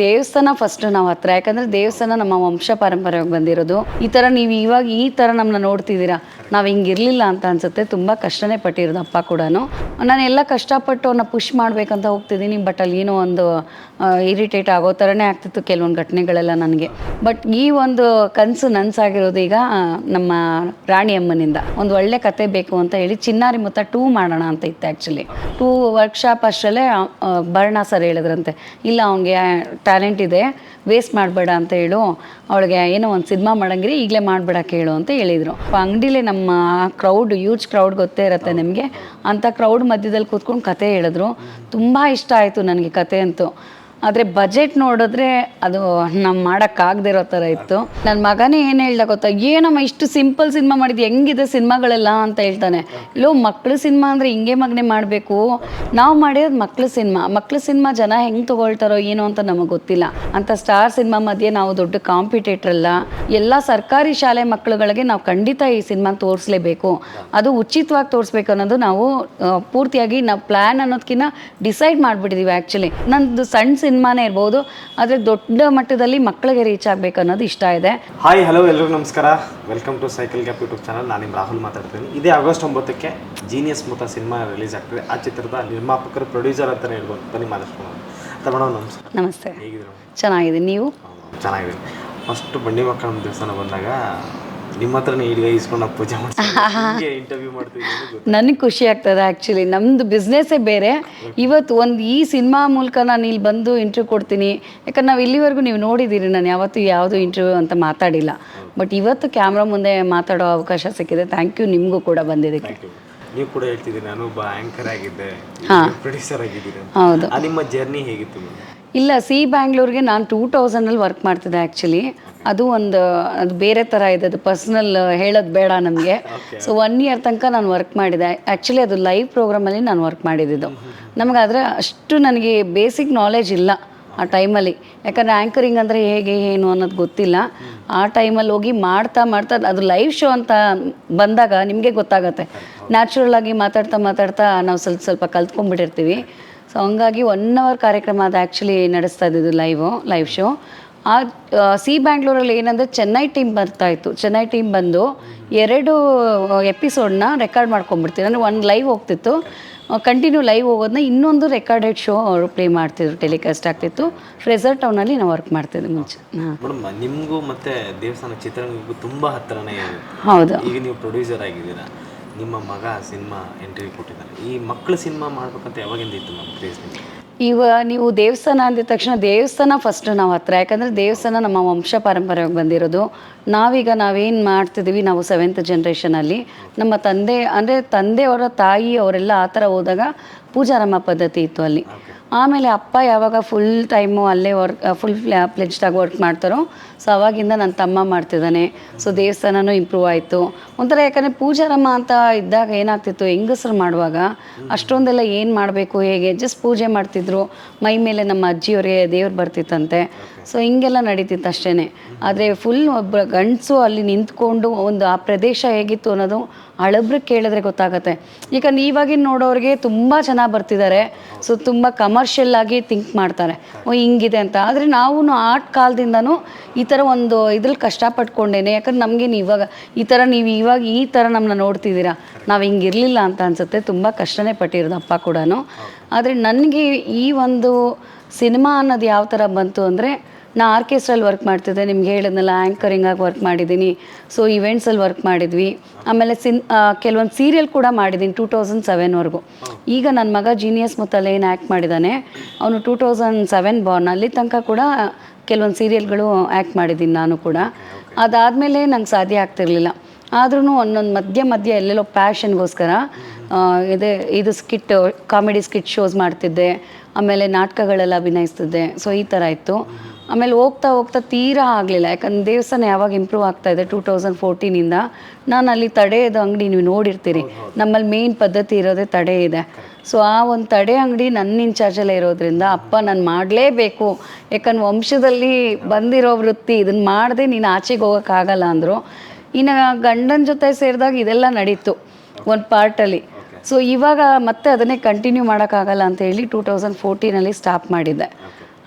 ದೇವಸ್ಥಾನ ಫಸ್ಟ್ ನಾವು ಹತ್ರ. ಯಾಕಂದ್ರೆ ದೇವಸ್ಥಾನ ನಮ್ಮ ವಂಶ ಪರಂಪರೆಯಾಗಿ ಬಂದಿರೋದು. ಈ ಥರ ನೀವು ಇವಾಗ ಈ ಥರ ನಮ್ಮನ್ನ ನೋಡ್ತಿದ್ದೀರಾ? ನಾವು ಹಿಂಗಿರ್ಲಿಲ್ಲ ಅಂತ ಅನ್ಸುತ್ತೆ. ತುಂಬ ಕಷ್ಟನೇ ಪಟ್ಟಿರೋದು ಅಪ್ಪ ಕೂಡ ನಾನು ಎಲ್ಲ ಕಷ್ಟಪಟ್ಟು ಅವನ್ನ ಪುಷ್ ಮಾಡ್ಬೇಕಂತ ಹೋಗ್ತಿದ್ದೀನಿ ಬಟ್ ಅಲ್ಲಿ ಏನೋ ಒಂದು ಇರಿಟೇಟ್ ಆಗೋ ಥರನೇ ಆಗ್ತಿತ್ತು ಕೆಲವೊಂದು ಘಟನೆಗಳೆಲ್ಲ ನನಗೆ. ಬಟ್ ಈ ಒಂದು ಕನಸು ನನ್ಸಾಗಿರೋದು ಈಗ ನಮ್ಮ ರಾಣಿ ಅಮ್ಮನಿಂದ ಒಂದು ಒಳ್ಳೆ ಕತೆ ಬೇಕು ಅಂತ ಹೇಳಿ ಚಿನ್ನಾರಿ ಮೊತ್ತ ಟೂ ಮಾಡೋಣ ಅಂತ ಇತ್ತು ಆ್ಯಕ್ಚುಲಿ ಟೂ ವರ್ಕ್ಶಾಪ್ ಅಷ್ಟರಲ್ಲೇ ಬರ್ಣ ಸರ್ ಹೇಳಿದ್ರಂತೆ. ಇಲ್ಲ, ಅವ್ನಿಗೆ ಟ್ಯಾಲೆಂಟ್ ಇದೆ ವೇಸ್ಟ್ ಮಾಡಬೇಡ ಅಂತ ಹೇಳು. ಅವಳಿಗೆ ಏನೋ ಒಂದು ಸಿನಿಮಾ ಮಾಡಂಗಿರಿ ಈಗಲೇ ಮಾಡಬೇಡ ಕೇಳು ಅಂತ ಹೇಳಿದರು. ಅಂಗಡಿಲಿ ನಮ್ಮ ಕ್ರೌಡ್ ಯೂಜ್ ಕ್ರೌಡ್ ಗೊತ್ತೇ ಇರುತ್ತೆ ನಿಮಗೆ. ಅಂಥ ಕ್ರೌಡ್ ಮಧ್ಯದಲ್ಲಿ ಕೂತ್ಕೊಂಡು ಕತೆ ಹೇಳಿದ್ರು. ತುಂಬ ಇಷ್ಟ ಆಯಿತು ನನಗೆ ಕತೆ ಅಂತೂ. ಆದರೆ ಬಜೆಟ್ ನೋಡಿದ್ರೆ ಅದು ನಮ್ಮ ಮಾಡೋಕ್ಕಾಗದೇ ಇರೋ ಥರ ಇತ್ತು. ನನ್ನ ಮಗನೇ ಏನು ಹೇಳ್ದ ಗೊತ್ತಾ? ಏನಮ್ಮ ಇಷ್ಟು ಸಿಂಪಲ್ ಸಿನಿಮಾ ಮಾಡಿದ್ದು ಹೆಂಗಿದೆ ಸಿನಿಮಾಗಳೆಲ್ಲ ಅಂತ ಹೇಳ್ತಾನೆ. ಲೋ, ಮಕ್ಳ ಸಿನಿಮಾ ಅಂದರೆ ಹಿಂಗೆ ಮಗನೇ ಮಾಡಬೇಕು. ನಾವು ಮಾಡಿರೋದು ಮಕ್ಳ ಸಿನಿಮಾ ಮಕ್ಳ ಸಿನಿಮಾ ಜನ ಹೆಂಗೆ ತೊಗೊಳ್ತಾರೋ ಏನೋ ಅಂತ ನಮಗೆ ಗೊತ್ತಿಲ್ಲ. ಅಂತ ಸ್ಟಾರ್ ಸಿನಿಮಾ ಮಧ್ಯೆ ನಾವು ದೊಡ್ಡ ಕಾಂಪಿಟೇಟರ್ ಅಲ್ಲ. ಎಲ್ಲ ಸರ್ಕಾರಿ ಶಾಲೆ ಮಕ್ಕಳುಗಳಿಗೆ ನಾವು ಖಂಡಿತ ಈ ಸಿನಿಮಾ ತೋರಿಸ್ಲೇಬೇಕು. ಅದು ಉಚಿತವಾಗಿ ತೋರಿಸ್ಬೇಕು ಅನ್ನೋದು ನಾವು ಪೂರ್ತಿಯಾಗಿ ನಾವು ಪ್ಲ್ಯಾನ್ ಅನ್ನೋದಕ್ಕಿಂತ ಡಿಸೈಡ್ ಮಾಡಿಬಿಟ್ಟಿದ್ದೀವಿ ಆ್ಯಕ್ಚುಲಿ ನಂದು ಸಣ್ಣ ಸಿನಿಮಾನೇ ಇರ್ಬೋದು ಆದರೆ ದೊಡ್ಡ ಮಟ್ಟದಲ್ಲಿ ಮಕ್ಕಳಿಗೆ ರೀಚ್ ಆಗಬೇಕು ಅನ್ನೋದು ಇಷ್ಟ ಇದೆ. ಹಾಯ್ ಹಲೋ ಎಲ್ಲರೂ ನಮಸ್ಕಾರ. Welcome to cycle gap YouTube channel ನಾನು ನಿಮ್ಮ ರಾಹುಲ್ ಮಾತಾಡ್ತೀನಿ ಇದೇ ಆಗಸ್ಟ್ ಒಂಬತ್ತಕ್ಕೆ ಜೀನಿಯಸ್ ಮೂತ ಸಿನಿಮಾ ರಿಲೀಸ್ ಆಗ್ತದೆ. ಆ ಚಿತ್ರದ ನಿರ್ಮಾಪಕರು ಪ್ರೊಡ್ಯೂಸರ್ ಅಂತಲೇ ಹೇಳ್ಬೋದು. ಬನ್ನಿ ಮಾತಾಡ್ಕೊಂಡು ಮೇಡಮ್ ನಮಸ್ಕಾರ. ನಮಸ್ತೆ. ಹೇಗಿದ್ರು ಚೆನ್ನಾಗಿದೆ ನೀವು? ಚೆನ್ನಾಗಿದೆ ಫಸ್ಟ್ ಬಂಡಿ ಮಕ್ಕಳ ದೇವಸ್ಥಾನ ಬಂದಾಗ ನಿಮ್ಮ ಹತ್ರನೇ ಈಗ ಇಸ್ಕೊಂಡು ಪೂಜೆ ಮಾಡ್ತೀವಿ. ಇಂಟರ್ವ್ಯೂ ಮಾಡ್ತೀವಿ. ನನಗೆ ಖುಷಿ ಆಗ್ತದೆ ಆ್ಯಕ್ಚುಲಿ ನಮ್ಮದು ಬಿಸ್ನೆಸ್ಸೇ ಬೇರೆ. ಇವತ್ತು ಒಂದು ಈ ಸಿನಿಮಾ ಮೂಲಕ ನಾನು ಇಲ್ಲಿ ಬಂದು ಇಂಟರ್ವ್ಯೂ ಕೊಡ್ತೀನಿ. ಯಾಕಂದ್ರೆ ನಾವು ಇಲ್ಲಿವರೆಗೂ ನೀವು ನೋಡಿದ್ದೀರಿ ನಾನು ಯಾವತ್ತೂ ಯಾವುದು ಇಂಟರ್ವ್ಯೂ ಅಂತ ಮಾತಾಡಿಲ್ಲ. ಬಟ್ ಇವತ್ತು ಕ್ಯಾಮ್ರಾ ಮುಂದೆ ಮಾತಾಡೋ ಅವಕಾಶ ಸಿಕ್ಕಿದೆ. ಥ್ಯಾಂಕ್ ಯು ನಿಮಗೂ ಕೂಡ ಬಂದಿದ್ದಕ್ಕೆ. ನೀವು ಕೂಡ ಹೇಳ್ತಿದ್ದೀನಿ ನಾನು ಒಬ್ಬ ಆಂಕರ್ ಆಗಿದ್ದೆ. ಪ್ರೊಡ್ಯೂಸರ್ ಆಗಿದ್ದೀನಿ. ಹೌದು. ನಿಮ್ಮ ಜರ್ನಿ ಹೇಗಿತ್ತು? ಇಲ್ಲ ಸಿ ಬ್ಯಾಂಗ್ಳೂರ್ಗೆ ನಾನು ಟೂ ತೌಸಂಡಲ್ಲಿ ವರ್ಕ್ ಮಾಡ್ತಿದ್ದೆ ಆ್ಯಕ್ಚುಲಿ ಅದು ಒಂದು ಅದು ಬೇರೆ ಥರ ಇದೆ ಅದು ಪರ್ಸ್ನಲ್ ಹೇಳೋದು ಬೇಡ ನಮಗೆ. ಸೊ ಒನ್ ಇಯರ್ ತನಕ ನಾನು ವರ್ಕ್ ಮಾಡಿದೆ. ಆ್ಯಕ್ಚುಲಿ ಅದು ಲೈವ್ ಪ್ರೋಗ್ರಾಮಲ್ಲಿ ನಾನು ವರ್ಕ್ ಮಾಡಿದ್ದು ನಮಗೆ ಆದರೆ ಅಷ್ಟು ನನಗೆ ಬೇಸಿಕ್ ನಾಲೆಜ್ ಇಲ್ಲ ಆ ಟೈಮಲ್ಲಿ ಯಾಕಂದರೆ ಆ್ಯಂಕರಿಂಗ್ ಅಂದರೆ ಹೇಗೆ ಏನು ಅನ್ನೋದು ಗೊತ್ತಿಲ್ಲ. ಆ ಟೈಮಲ್ಲಿ ಹೋಗಿ ಮಾಡ್ತಾ ಮಾಡ್ತಾ ಅದು ಲೈವ್ ಶೋ ಅಂತ ಬಂದಾಗ ನಿಮಗೆ ಗೊತ್ತಾಗತ್ತೆ. ನ್ಯಾಚುರಲ್ ಆಗಿ ಮಾತಾಡ್ತಾ ಮಾತಾಡ್ತಾ ನಾವು ಸ್ವಲ್ಪ ಸ್ವಲ್ಪ ಕಲ್ತ್ಕೊಂಡ್ಬಿಟ್ಟಿರ್ತೀವಿ. ಸೊ ಹಂಗಾಗಿ ಒನ್ ಅವರ್ ಕಾರ್ಯಕ್ರಮ ಅದು ಆ್ಯಕ್ಚುಲಿ ನಡೆಸ್ತಾ ಇದ್ದಿದ್ದು ಲೈವ್ ಲೈವ್ ಶೋ ಆ ಸಿ ಬ್ಯಾಂಗ್ಳೂರಲ್ಲಿ ಏನಂದರೆ ಚೆನ್ನೈ ಟೀಮ್ ಬರ್ತಾ ಇತ್ತು. ಚೆನ್ನೈ ಟೀಮ್ ಬಂದು ಎರಡು ಎಪಿಸೋಡ್ನ ರೆಕಾರ್ಡ್ ಮಾಡ್ಕೊಂಡ್ಬಿಡ್ತೀವಿ ಅಂದರೆ ಒಂದು ಲೈವ್ ಹೋಗ್ತಿತ್ತು. ಕಂಟಿನ್ಯೂ ಲೈವ್ ಹೋಗೋದನ್ನ ಇನ್ನೊಂದು ರೆಕಾರ್ಡೆಡ್ ಶೋ ಅವರು ಪ್ಲೇ ಮಾಡ್ತಿದ್ರು ಟೆಲಿಕಾಸ್ಟ್ ಆಗ್ತಿತ್ತು. ಫ್ರೆಸರ್ ಟೌನಲ್ಲಿ ನಾವು ವರ್ಕ್ ಮಾಡ್ತಿದ್ವಿ ಮುಂಚೆ. ಮೇಡಮ್ ನಿಮಗೂ ಮತ್ತೆ ದೇವಸ್ಥಾನ ಚಿತ್ರರಂಗಕ್ಕೂ ತುಂಬ ಹತ್ತಿರನೇ ಹೌದು. ಈಗ ನೀವು ಪ್ರೊಡ್ಯೂಸರ್ ಆಗಿದ್ದೀರಾ. ನಿಮ್ಮ ಮಗ ಸಿನಿಮಾ ಎಂಟ್ರಿ ಕೊಟ್ಟಿದ್ದಾರೆ. ಈ ಮಕ್ಕಳು ಸಿನಿಮಾ ಮಾಡ್ಬೇಕಂತ ಯಾವಾಗಿಂದ ಇತ್ತು ನಮ್ಮ ಕ್ರೇಜ್ ನಿಮಗೆ? ಇವ ನೀವು ದೇವಸ್ಥಾನ ಅಂದಿದ ತಕ್ಷಣ ದೇವಸ್ಥಾನ ಫಸ್ಟ್ ನಾವು ಹತ್ರ. ಯಾಕಂದರೆ ದೇವಸ್ಥಾನ ನಮ್ಮ ವಂಶ ಪಾರಂಪರ್ಯವಾಗಿ ಬಂದಿರೋದು. ನಾವೀಗ ನಾವೇನು ಮಾಡ್ತಿದ್ದೀವಿ ನಾವು ಸೆವೆಂತ್ ಜನ್ರೇಷನಲ್ಲಿ ನಮ್ಮ ತಂದೆ ಅಂದರೆ ತಂದೆಯವರ ತಾಯಿ ಅವರೆಲ್ಲ ಆ ಥರ ಹೋದಾಗ ಪೂಜಾರಮ್ಮ ಪದ್ಧತಿ ಇತ್ತು ಅಲ್ಲಿ. ಆಮೇಲೆ ಅಪ್ಪ ಯಾವಾಗ ಫುಲ್ ಟೈಮು ಅಲ್ಲೇ ವರ್ಕ್ ಫುಲ್ ಪ್ಲೆಜ್ಡಾಗಿ ವರ್ಕ್ ಮಾಡ್ತಾರೋ ಸೊ ಅವಾಗಿಂದ ನನ್ನ ತಮ್ಮ ಮಾಡ್ತಿದ್ದಾನೆ. ಸೊ ದೇವಸ್ಥಾನನೂ ಇಂಪ್ರೂವ್ ಆಯಿತು. ಒಂಥರ ಯಾಕಂದರೆ ಪೂಜಾರಮ್ಮ ಅಂತ ಇದ್ದಾಗ ಏನಾಗ್ತಿತ್ತು ಹೆಂಗಸರು ಮಾಡುವಾಗ ಅಷ್ಟೊಂದೆಲ್ಲ ಏನು ಮಾಡಬೇಕು ಹೇಗೆ ಜಸ್ಟ್ ಪೂಜೆ ಮಾಡ್ತಿದ್ರು ಮೈ ಮೇಲೆ ನಮ್ಮ ಅಜ್ಜಿಯವರಿಗೆ ದೇವ್ರು ಬರ್ತಿತ್ತಂತೆ. ಸೊ ಹಿಂಗೆಲ್ಲ ನಡೀತಿತ್ತು ಅಷ್ಟೇ ಆದರೆ ಫುಲ್ ಒಬ್ಬ ಗಂಡಸು ಅಲ್ಲಿ ನಿಂತ್ಕೊಂಡು ಒಂದು ಆ ಪ್ರದೇಶ ಹೇಗಿತ್ತು ಅನ್ನೋದು ಹಳಬ್ರು ಕೇಳಿದ್ರೆ ಗೊತ್ತಾಗತ್ತೆ. ಯಾಕಂದ್ರೆ ಇವಾಗಿನ ನೋಡೋರಿಗೆ ತುಂಬ ಚೆನ್ನಾಗಿ ಬರ್ತಿದ್ದಾರೆ ಸೊ ತುಂಬ ಕಮರ್ಷಿಯಲ್ ಆಗಿ ಥಿಂಕ್ ಮಾಡ್ತಾರೆ. ಓ ಹಿಂಗಿದೆ ಅಂತ. ಆದರೆ ನಾವು ಆರ್ಟ್ ಕಾಲದಿಂದನೂ ಈ ಥರ ಒಂದು ಇದ್ರಲ್ಲಿ ಕಷ್ಟಪಟ್ಕೊಂಡೇನೆ. ಯಾಕಂದ್ರೆ ನಮಗೇನು ಇವಾಗ ಈ ಥರ ನೀವು ಇವಾಗ ಈ ಥರ ನಮ್ಮನ್ನ ನೋಡ್ತಿದ್ದೀರಾ? ನಾವು ಹಿಂಗಿರಲಿಲ್ಲ ಅಂತ ಅನಿಸುತ್ತೆ. ತುಂಬ ಕಷ್ಟನೇ ಪಟ್ಟಿರೋದು ಅಪ್ಪ ಕೂಡ ಆದರೆ ನನಗೆ ಈ ಒಂದು ಸಿನಿಮಾ ಅನ್ನೋದು ಯಾವ ಥರ ಬಂತು ಅಂದರೆ, ನಾ ಆರ್ಕೆಸ್ಟ್ರಲ್ಲಿ ವರ್ಕ್ ಮಾಡ್ತಿದ್ದೆ. ನಿಮ್ಗೆ ಹೇಳಿದ್ನಲ್ಲ ಆ್ಯಂಕರಿಂಗಾಗಿ ವರ್ಕ್ ಮಾಡಿದ್ದೀನಿ. ಸೊ ಇವೆಂಟ್ಸಲ್ಲಿ ವರ್ಕ್ ಮಾಡಿದ್ವಿ. ಆಮೇಲೆ ಸಿನ್ ಕೆಲವೊಂದು ಸೀರಿಯಲ್ ಕೂಡ ಮಾಡಿದ್ದೀನಿ ಟೂ ತೌಸಂಡ್ ಸೆವೆನ್ವರೆಗೂ ಈಗ ನನ್ನ ಮಗ ಜೀನಿಯಸ್ ಮುತ್ತಲ್ಲಿ ಏನು ಆ್ಯಕ್ಟ್ ಮಾಡಿದ್ದಾನೆ ಅವನು ಟೂ ತೌಸಂಡ್ ಸೆವೆನ್ ಬಾರ್ನ್ ಅಲ್ಲಿ ತನಕ ಕೂಡ ಕೆಲವೊಂದು ಸೀರಿಯಲ್ಗಳು ಆ್ಯಕ್ಟ್ ಮಾಡಿದ್ದೀನಿ ನಾನು ಕೂಡ. ಅದಾದಮೇಲೆ ನಂಗೆ ಸಾಧ್ಯ ಆಗ್ತಿರ್ಲಿಲ್ಲ. ಆದ್ರೂ ಒಂದೊಂದು ಮಧ್ಯ ಮಧ್ಯ ಎಲ್ಲೆಲ್ಲೋ ಪ್ಯಾಷನ್ಗೋಸ್ಕರ ಇದೆ ಇದು ಸ್ಕಿಟ್ ಕಾಮಿಡಿ ಸ್ಕಿಟ್ ಶೋಸ್ ಮಾಡ್ತಿದ್ದೆ ಆಮೇಲೆ ನಾಟಕಗಳೆಲ್ಲ ಅಭಿನಯಿಸ್ತಿದ್ದೆ ಸೊ ಈ ಥರ ಇತ್ತು. ಆಮೇಲೆ ಹೋಗ್ತಾ ಹೋಗ್ತಾ ತೀರಾ ಆಗಲಿಲ್ಲ ಯಾಕಂದ್ರೆ ದೇವಸ್ಥಾನ ಯಾವಾಗ ಇಂಪ್ರೂವ್ ಆಗ್ತಾ ಇದೆ ಟೂ ತೌಸಂಡ್ ಫೋರ್ಟೀನಿಂದ ನಾನು ಅಲ್ಲಿ ತಡೆಯದ ಅಂಗಡಿ ನೀವು ನೋಡಿರ್ತೀರಿ ನಮ್ಮಲ್ಲಿ ಮೇನ್ ಪದ್ಧತಿ ಇರೋದೇ ತಡೆ ಇದೆ. ಸೊ ಆ ಒಂದು ತಡೆ ಅಂಗಡಿ ನನ್ನ ಇನ್ಚಾರ್ಜಲ್ಲೇ ಇರೋದ್ರಿಂದ ಅಪ್ಪ ನಾನು ಮಾಡಲೇಬೇಕು ಯಾಕಂದ್ರೆ ವಂಶದಲ್ಲಿ ಬಂದಿರೋ ವೃತ್ತಿ ಇದನ್ನು ಮಾಡದೆ ನೀನು ಆಚೆಗೆ ಹೋಗೋಕ್ಕಾಗಲ್ಲ ಅಂದರು. ಇನ್ನು ಗಂಡನ ಜೊತೆ ಸೇರಿದಾಗ ಇದೆಲ್ಲ ನಡೀತು ಒಂದು ಪಾರ್ಟಲ್ಲಿ. ಸೊ ಇವಾಗ ಮತ್ತೆ ಅದನ್ನೇ ಕಂಟಿನ್ಯೂ ಮಾಡೋಕ್ಕಾಗಲ್ಲ ಅಂತ ಹೇಳಿ ಟೂ ತೌಸಂಡ್ ಫೋರ್ಟೀನಲ್ಲಿ ಸ್ಟಾಪ್ ಮಾಡಿದ್ದೆ.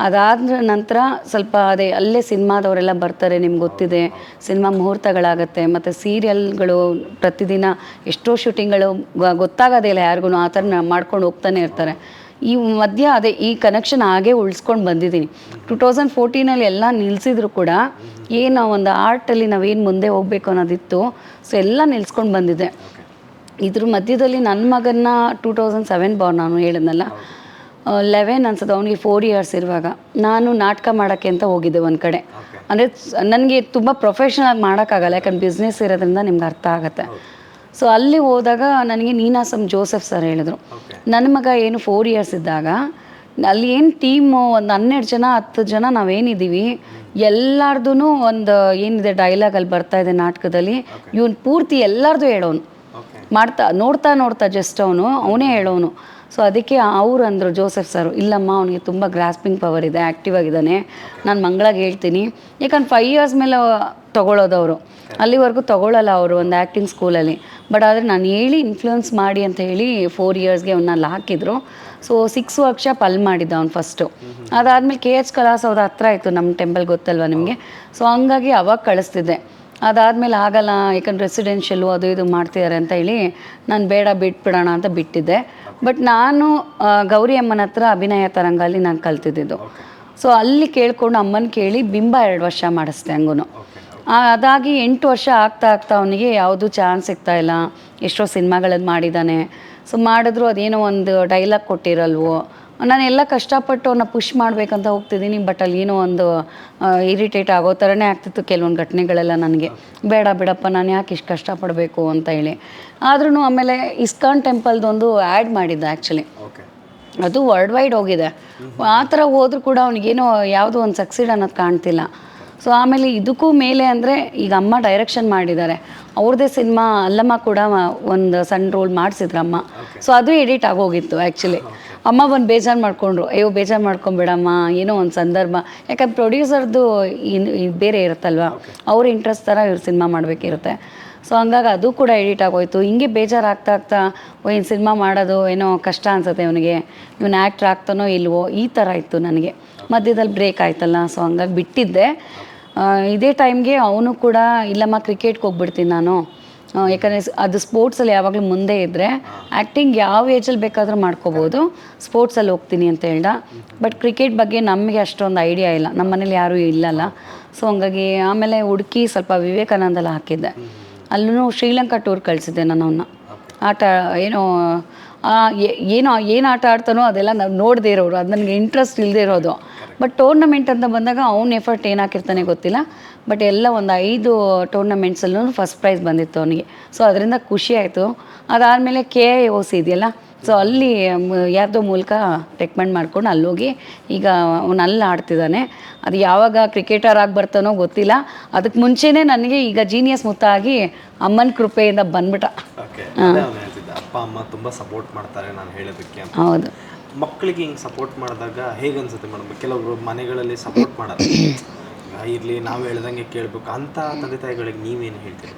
ಅದಾದ ನಂತರ ಸ್ವಲ್ಪ ಅದೇ ಅಲ್ಲೇ ಸಿನಿಮಾದವರೆಲ್ಲ ಬರ್ತಾರೆ ನಿಮ್ಗೆ ಗೊತ್ತಿದೆ. ಸಿನಿಮಾ ಮುಹೂರ್ತಗಳಾಗತ್ತೆ ಮತ್ತು ಸೀರಿಯಲ್ಗಳು ಪ್ರತಿದಿನ ಎಷ್ಟೋ ಶೂಟಿಂಗ್ಗಳು ಗೊತ್ತಾಗೋದೇ ಇಲ್ಲ ಯಾರಿಗೂ ಆ ಥರ ಮಾಡ್ಕೊಂಡು ಹೋಗ್ತಾನೆ ಇರ್ತಾರೆ. ಈ ಮಧ್ಯ ಅದೇ ಈ ಕನೆಕ್ಷನ್ ಹಾಗೆ ಉಳಿಸ್ಕೊಂಡು ಬಂದಿದ್ದೀನಿ. ಟು ತೌಸಂಡ್ ಫೋರ್ಟೀನಲ್ಲಿ ಎಲ್ಲ ನಿಲ್ಲಿಸಿದ್ರು ಕೂಡ ಏನು ಒಂದು ಆರ್ಟಲ್ಲಿ ನಾವೇನು ಮುಂದೆ ಹೋಗಬೇಕು ಅನ್ನೋದಿತ್ತು. ಸೊ ಎಲ್ಲ ನಿಲ್ಸ್ಕೊಂಡು ಬಂದಿದೆ ಇದ್ರ ಮಧ್ಯದಲ್ಲಿ ನನ್ನ ಮಗನ್ನ ಟೂ ತೌಸಂಡ್ ಸೆವೆನ್ ಬಾರ್ ನಾನು ಹೇಳಿದ್ನಲ್ಲ. ಲೆವೆನ್ ಅನ್ಸುತ್ತೆ. ಅವನಿಗೆ ಫೋರ್ ಇಯರ್ಸ್ ಇರುವಾಗ. ನಾನು ನಾಟಕ ಮಾಡೋಕ್ಕೆ ಅಂತ ಹೋಗಿದ್ದೆ ಒಂದು ಕಡೆ. ಅಂದರೆ ನನಗೆ ತುಂಬ ಪ್ರೊಫೆಷನಲ್ ಮಾಡೋಕ್ಕಾಗಲ್ಲ. ಯಾಕಂದ್ರೆ ಬಿಸ್ನೆಸ್ ಇರೋದ್ರಿಂದ ನಿಮ್ಗೆ ಅರ್ಥ ಆಗುತ್ತೆ. ಸೊ ಅಲ್ಲಿ ಹೋದಾಗ ನನಗೆ ನೀನಾಸಂ ಜೋಸೆಫ್ ಸರ್ ಹೇಳಿದ್ರು. ನನ್ನ ಮಗ ಏನು ಫೋರ್ ಇಯರ್ಸ್ ಇದ್ದಾಗ ಅಲ್ಲಿ ಏನು ಟೀಮು ಒಂದು ಹನ್ನೆರಡು ಜನ ಹತ್ತು ಜನ ನಾವೇನಿದ್ದೀವಿ ಎಲ್ಲಾರ್ದು ಒಂದು ಏನಿದೆ ಡೈಲಾಗ್ ಅಲ್ಲಿ ಬರ್ತಾ ಇದೆ ನಾಟಕದಲ್ಲಿ. ಇವನು ಪೂರ್ತಿ ಎಲ್ಲರದು ಹೇಳೋನು. ಮಾಡ್ತಾ ನೋಡ್ತಾ ನೋಡ್ತಾ ಜಸ್ಟ್ ಅವನು ಅವನೇ ಹೇಳೋನು. ಸೊ ಅದಕ್ಕೆ ಅವ್ರು ಅಂದರು, ಜೋಸೆಫ್ ಸರ್, ಇಲ್ಲಮ್ಮ, ಅವನಿಗೆ ತುಂಬ ಗ್ರಾಸ್ಪಿಂಗ್ ಪವರ್ ಇದೆ ಆ್ಯಕ್ಟಿವ್ ಆಗಿದ್ದಾನೆ. ನಾನು ಮಂಗಳಾಗಿ ಹೇಳ್ತೀನಿ. ಯಾಕಂದ್ರೆ ಫೈವ್ ಇಯರ್ಸ್ ಮೇಲೆ ತೊಗೊಳೋದವರು ಅಲ್ಲಿವರೆಗೂ ತೊಗೊಳ್ಳಲ್ಲ ಅವರು ಒಂದು ಆ್ಯಕ್ಟಿಂಗ್ ಸ್ಕೂಲಲ್ಲಿ ಬಟ್ ಆದರೆ ನಾನು ಹೇಳಿ ಇನ್ಫ್ಲೂಯೆನ್ಸ್ ಮಾಡಿ ಅಂತ ಹೇಳಿ ಫೋರ್ ಇಯರ್ಸ್ಗೆ ಅವ್ನ ಅಲ್ಲಿ ಹಾಕಿದ್ರು. ಸೊ ಸಿಕ್ಸ್ ವರ್ಕ್ಶಾಪ್ ಅಲ್ಲಿ ಮಾಡಿದ್ದ ಅವ್ನು ಫಸ್ಟು ಅದಾದಮೇಲೆ ಕೆ ಎಚ್ ಕಲಾಸೌಧ ಹತ್ರ ಆಯಿತು ನಮ್ಮ ಟೆಂಪಲ್ ಗೊತ್ತಲ್ವ ನಿಮಗೆ? ಸೊ ಹಂಗಾಗಿ ಅವಾಗ ಕಳಿಸ್ತಿದ್ದೆ. ಅದಾದಮೇಲೆ ಆಗಲ್ಲ, ಯಾಕಂದ್ರೆ ರೆಸಿಡೆನ್ಷಿಯಲ್ಲು ಅದು ಇದು ಮಾಡ್ತಿದ್ದಾರೆ ಅಂತ ಹೇಳಿ ನಾನು ಬೇಡ ಬಿಟ್ಬಿಡೋಣ ಅಂತ ಬಿಟ್ಟಿದ್ದೆ. ಬಟ್ ನಾನು ಗೌರಿ ಅಮ್ಮನ ಹತ್ರ ಅಭಿನಯ ತರಂಗಲ್ಲಿ ನಾನು ಕಲ್ತಿದ್ದಿದ್ದು. ಸೊ ಅಲ್ಲಿ ಕೇಳ್ಕೊಂಡು ಅಮ್ಮನ ಕೇಳಿ ಬಿಂಬ ಎರಡು ವರ್ಷ ಮಾಡಿಸ್ದೆ ಹಂಗೂ ಅದಾಗಿ ಎಂಟು ವರ್ಷ ಆಗ್ತಾ ಆಗ್ತಾ ಅವನಿಗೆ ಯಾವುದು ಚಾನ್ಸ್ ಸಿಗ್ತಾ ಇಲ್ಲ. ಎಷ್ಟೋ ಸಿನಿಮಾಗಳನ್ನು ಮಾಡಿದ್ದಾನೆ ಸೊ ಮಾಡಿದ್ರು ಅದೇನೋ ಒಂದು ಡೈಲಾಗ್ ಕೊಟ್ಟಿರಲ್ವೋ. ನಾನು ಎಲ್ಲ ಕಷ್ಟಪಟ್ಟು ಅವನ್ನ ಪುಷ್ ಮಾಡಬೇಕಂತ ಹೋಗ್ತಿದ್ದೀನಿ ಬಟ್ ಅಲ್ಲಿ ಏನೋ ಒಂದು ಇರಿಟೇಟ್ ಆಗೋ ಥರನೇ ಆಗ್ತಿತ್ತು ಕೆಲವೊಂದು ಘಟನೆಗಳೆಲ್ಲ ನನಗೆ. ಬೇಡ ಬಿಡಪ್ಪ ನಾನು ಯಾಕೆ ಇಷ್ಟು ಕಷ್ಟಪಡಬೇಕು ಅಂತ ಹೇಳಿ. ಆದ್ರೂ ಆಮೇಲೆ ಇಸ್ಕಾನ್ ಟೆಂಪಲ್ದೊಂದು ಆ್ಯಡ್ ಮಾಡಿದ್ದ ಆ್ಯಕ್ಚುಲಿ ಅದು ವರ್ಲ್ಡ್ ವೈಡ್ ಹೋಗಿದೆ. ಆ ಥರ ಹೋದ್ರೂ ಕೂಡ ಅವನಿಗೇನೋ ಯಾವುದೋ ಒಂದು ಸಕ್ಸೀಡ್ ಅನ್ನೋದು ಕಾಣ್ತಿಲ್ಲ. ಸೊ ಆಮೇಲೆ ಇದಕ್ಕೂ ಮೇಲೆ ಅಂದರೆ ಈಗ ಅಮ್ಮ ಡೈರೆಕ್ಷನ್ ಮಾಡಿದ್ದಾರೆ. ಅವ್ರದ್ದೇ ಸಿನಿಮಾ ಅಲ್ಲಮ್ಮ ಕೂಡ ಒಂದು ಸಣ್ಣ ರೋಲ್ ಮಾಡಿಸಿದ್ರು ಅಮ್ಮ. ಸೊ ಅದು ಎಡಿಟ್ ಆಗೋಗಿತ್ತು ಆ್ಯಕ್ಚುಲಿ ಅಮ್ಮ ಒಂದು ಬೇಜಾರು ಮಾಡ್ಕೊಂಡ್ರು. ಅಯ್ಯೋ ಬೇಜಾರು ಮಾಡ್ಕೊಂಬೇಡಮ್ಮ ಏನೋ ಒಂದು ಸಂದರ್ಭ. ಯಾಕಂದ್ರೆ ಪ್ರೊಡ್ಯೂಸರ್ದು ಬೇರೆ ಇರುತ್ತಲ್ವ? ಅವ್ರ ಇಂಟ್ರೆಸ್ಟ್ ಥರ ಇವ್ರು ಸಿನಿಮಾ ಮಾಡಬೇಕಿರುತ್ತೆ. ಸೊ ಹಂಗಾಗಿ ಅದು ಕೂಡ ಎಡಿಟ್ ಆಗೋಯ್ತು. ಹಿಂಗೆ ಬೇಜಾರು ಆಗ್ತಾ ಆಗ್ತಾ ಓ ಇನ್ನು ಸಿನಿಮಾ ಮಾಡೋದು ಏನೋ ಕಷ್ಟ ಅನ್ಸುತ್ತೆ ಅವನಿಗೆ ಇವನು ಆ್ಯಕ್ಟ್ರ್ ಆಗ್ತಾನೋ ಇಲ್ವೋ? ಈ ಥರ ಇತ್ತು ನನಗೆ. ಮಧ್ಯದಲ್ಲಿ ಬ್ರೇಕ್ ಆಯ್ತಲ್ಲ ಸೊ ಹಂಗಾಗಿ ಬಿಟ್ಟಿದ್ದೆ. ಇದೇ ಟೈಮ್ಗೆ ಅವನು ಕೂಡ, ಇಲ್ಲಮ್ಮ ಕ್ರಿಕೆಟ್ಗೆ ಹೋಗ್ಬಿಡ್ತೀನಿ ನಾನು. ಯಾಕಂದರೆ ಅದು ಸ್ಪೋರ್ಟ್ಸಲ್ಲಿ ಯಾವಾಗಲೂ ಮುಂದೆ ಇದ್ದರೆ ಆ್ಯಕ್ಟಿಂಗ್ ಯಾವ ಏಜಲ್ಲಿ ಬೇಕಾದರೂ ಮಾಡ್ಕೋಬೋದು. ಸ್ಪೋರ್ಟ್ಸಲ್ಲಿ ಹೋಗ್ತೀನಿ ಅಂತ ಹೇಳ್ದ. ಬಟ್ ಕ್ರಿಕೆಟ್ ಬಗ್ಗೆ ನಮಗೆ ಅಷ್ಟೊಂದು ಐಡಿಯಾ ಇಲ್ಲ. ನಮ್ಮ ಮನೇಲಿ ಯಾರೂ ಇಲ್ಲಲ್ಲ. ಸೊ ಹಂಗಾಗಿ ಆಮೇಲೆ ಹುಡುಕಿ ಸ್ವಲ್ಪ ವಿವೇಕಾನಂದಲ್ಲಿ ಹಾಕಿದ್ದೆ. ಅಲ್ಲೂ ಶ್ರೀಲಂಕಾ ಟೂರ್ ಕಳಿಸಿದ್ದೆ ನಾನು ಅವನ್ನ ಆಟ, ಏನೋ ಏನೋ, ಏನು ಆಟ ಆಡ್ತಾನೋ ಅದೆಲ್ಲ ನಾವು ನೋಡದೇ ಇರೋರು. ಅದು ನನಗೆ ಇಂಟ್ರೆಸ್ಟ್ ಇಲ್ಲದೆ ಇರೋದು. ಬಟ್ ಟೂರ್ನಮೆಂಟ್ ಅಂತ ಬಂದಾಗ ಅವ್ನ ಎಫರ್ಟ್ ಏನು ಹಾಕಿರ್ತಾನೆ ಗೊತ್ತಿಲ್ಲ. ಬಟ್ ಎಲ್ಲ ಒಂದು ಐದು ಟೂರ್ನಮೆಂಟ್ಸಲ್ಲೂ ಫಸ್ಟ್ ಪ್ರೈಸ್ ಬಂದಿತ್ತು ಅವನಿಗೆ. ಸೊ ಅದರಿಂದ ಖುಷಿ ಆಯಿತು. ಅದಾದಮೇಲೆ ಕೆ ಐ ಓ ಸಿ ಇದೆಯಲ್ಲ ಸೊ ಅಲ್ಲಿ ಯಾರ್ದೋ ಮೂಲಕ ರೆಕಮೆಂಡ್ ಮಾಡ್ಕೊಂಡು ಅಲ್ಲೋಗಿ ಈಗ ಅವನು ಅಲ್ಲಿ ಆಡ್ತಿದ್ದಾನೆ. ಅದು ಯಾವಾಗ ಕ್ರಿಕೆಟರ್ ಆಗಿ ಬರ್ತಾನೋ ಗೊತ್ತಿಲ್ಲ. ಅದಕ್ಕೆ ಮುಂಚೆನೇ ನನಗೆ ಈಗ ಜೀನಿಯಸ್ ಮುತ್ತ ಆಗಿ ಅಮ್ಮನ ಕೃಪೆಯಿಂದ ಬಂದ್ಬಿಟ್ಟ. ಓಕೆ ಅದೇ ಅವ್ನು ಹೇಳ್ತಿದ್ದ ಅಪ್ಪ ಅಮ್ಮ ತುಂಬ ಸಪೋರ್ಟ್ ಮಾಡ್ತಾರೆ ನಾನು ಹೇಳೋದಕ್ಕೆ ಅಂತ. ಹೌದು. ಮಕ್ಕಳಿಗೆ ಹಿಂಗೆ ಸಪೋರ್ಟ್ ಮಾಡಿದಾಗ ಹೇಗೆ ಅನ್ಸುತ್ತೆ ಮೇಡಮ್? ಕೆಲವರು ಮನೆಗಳಲ್ಲಿ ಸಪೋರ್ಟ್ ಮಾಡಲ್ಲ. ಇರಲಿ, ನಾವು ಹೇಳ್ದಂಗೆ ಕೇಳಬೇಕು ಅಂತ ತಂದೆ ತಾಯಿಗಳಿಗೆ ನೀವೇನು ಹೇಳ್ತೀರಿ?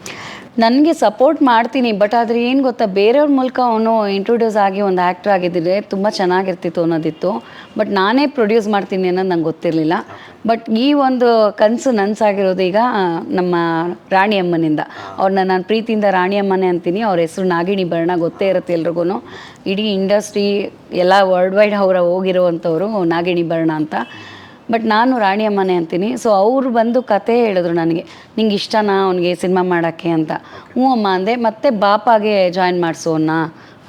ನನಗೆ ಸಪೋರ್ಟ್ ಮಾಡ್ತೀನಿ ಬಟ್ ಆದರೆ ಏನು ಗೊತ್ತಾ, ಬೇರೆಯವ್ರ ಮೂಲಕ ಅವನು ಇಂಟ್ರೊಡ್ಯೂಸ್ ಆಗಿ ಒಂದು ಆ್ಯಕ್ಟ್ರ್ ಆಗಿದ್ದರೆ ತುಂಬ ಚೆನ್ನಾಗಿರ್ತಿತ್ತು ಅನ್ನೋದಿತ್ತು. ಬಟ್ ನಾನೇ ಪ್ರೊಡ್ಯೂಸ್ ಮಾಡ್ತೀನಿ ಅನ್ನೋದು ನಂಗೆ ಗೊತ್ತಿರಲಿಲ್ಲ. ಬಟ್ ಈ ಒಂದು ಕನಸು ನನಸಾಗಿರೋದು ಈಗ ನಮ್ಮ ರಾಣಿ ಅಮ್ಮನಿಂದ ಅವ್ರನ್ನ ನಾನು ಪ್ರೀತಿಯಿಂದ ರಾಣಿ ಅಮ್ಮನೇ ಅಂತೀನಿ, ಅವ್ರ ಹೆಸರು ನಾಗಿಣಿ ಬರ್ಣ, ಗೊತ್ತೇ ಇರುತ್ತೆ ಎಲ್ರಿಗೂ ಇಡೀ ಇಂಡಸ್ಟ್ರಿ ಎಲ್ಲ ವರ್ಲ್ಡ್ ವೈಡ್ ಅವರ ಹೋಗಿರುವಂಥವ್ರು ನಾಗಿಣಿ ಬರ್ಣ ಅಂತ. ಬಟ್ ನಾನು ರಾಣಿ ಅಮ್ಮನೇ ಅಂತೀನಿ. ಸೊ ಅವರು ಬಂದು ಕತೆ ಹೇಳಿದ್ರು ನನಗೆ. ನಿಂಗೆ ಇಷ್ಟನಾ ಅವನಿಗೆ ಸಿನಿಮಾ ಮಾಡೋಕ್ಕೆ ಅಂತ. ಹ್ಞೂ ಅಮ್ಮ ಅಂದೆ, ಮತ್ತೆ ಬಾಪಾಗೆ ಜಾಯಿನ್ ಮಾಡಿಸೋಣ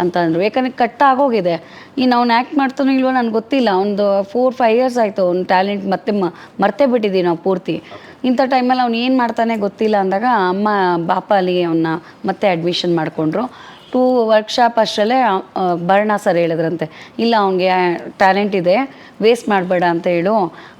ಅಂತ ಅಂದರು. ಯಾಕಂದರೆ ಕಟ್ ಆಗೋಗಿದೆ. ಇನ್ನು ಅವ್ನು ಆ್ಯಕ್ಟ್ ಮಾಡ್ತಾನೋ ಇಲ್ವೋ ನನಗೆ ಗೊತ್ತಿಲ್ಲ. ಅವನದು ಫೋರ್ ಫೈವ್ ಇಯರ್ಸ್ ಆಯಿತು. ಅವ್ನ ಟ್ಯಾಲೆಂಟ್ ಮತ್ತೆ ಮ, ಮರ್ತೇ ಬಿಟ್ಟಿದ್ದೀವಿ ನಾವು ಪೂರ್ತಿ. ಇಂಥ ಟೈಮಲ್ಲಿ ಅವ್ನು ಏನು ಮಾಡ್ತಾನೆ ಗೊತ್ತಿಲ್ಲ ಅಂದಾಗ ಅಮ್ಮ, ಬಾಪ ಅಲ್ಲಿ ಅವನ್ನ ಮತ್ತೆ ಅಡ್ಮಿಷನ್ ಮಾಡಿಕೊಂಡ್ರು. ಟೂ ವರ್ಕ್ಶಾಪ್ ಅಷ್ಟರಲ್ಲೇ ಆ, ಭರಣ ಸರ್ ಹೇಳಿದ್ರಂತೆ. ಇಲ್ಲ ಅವನಿಗೆ ಟ್ಯಾಲೆಂಟ್ ಇದೆ ವೇಸ್ಟ್ ಮಾಡಬೇಡ ಅಂತ ಹೇಳು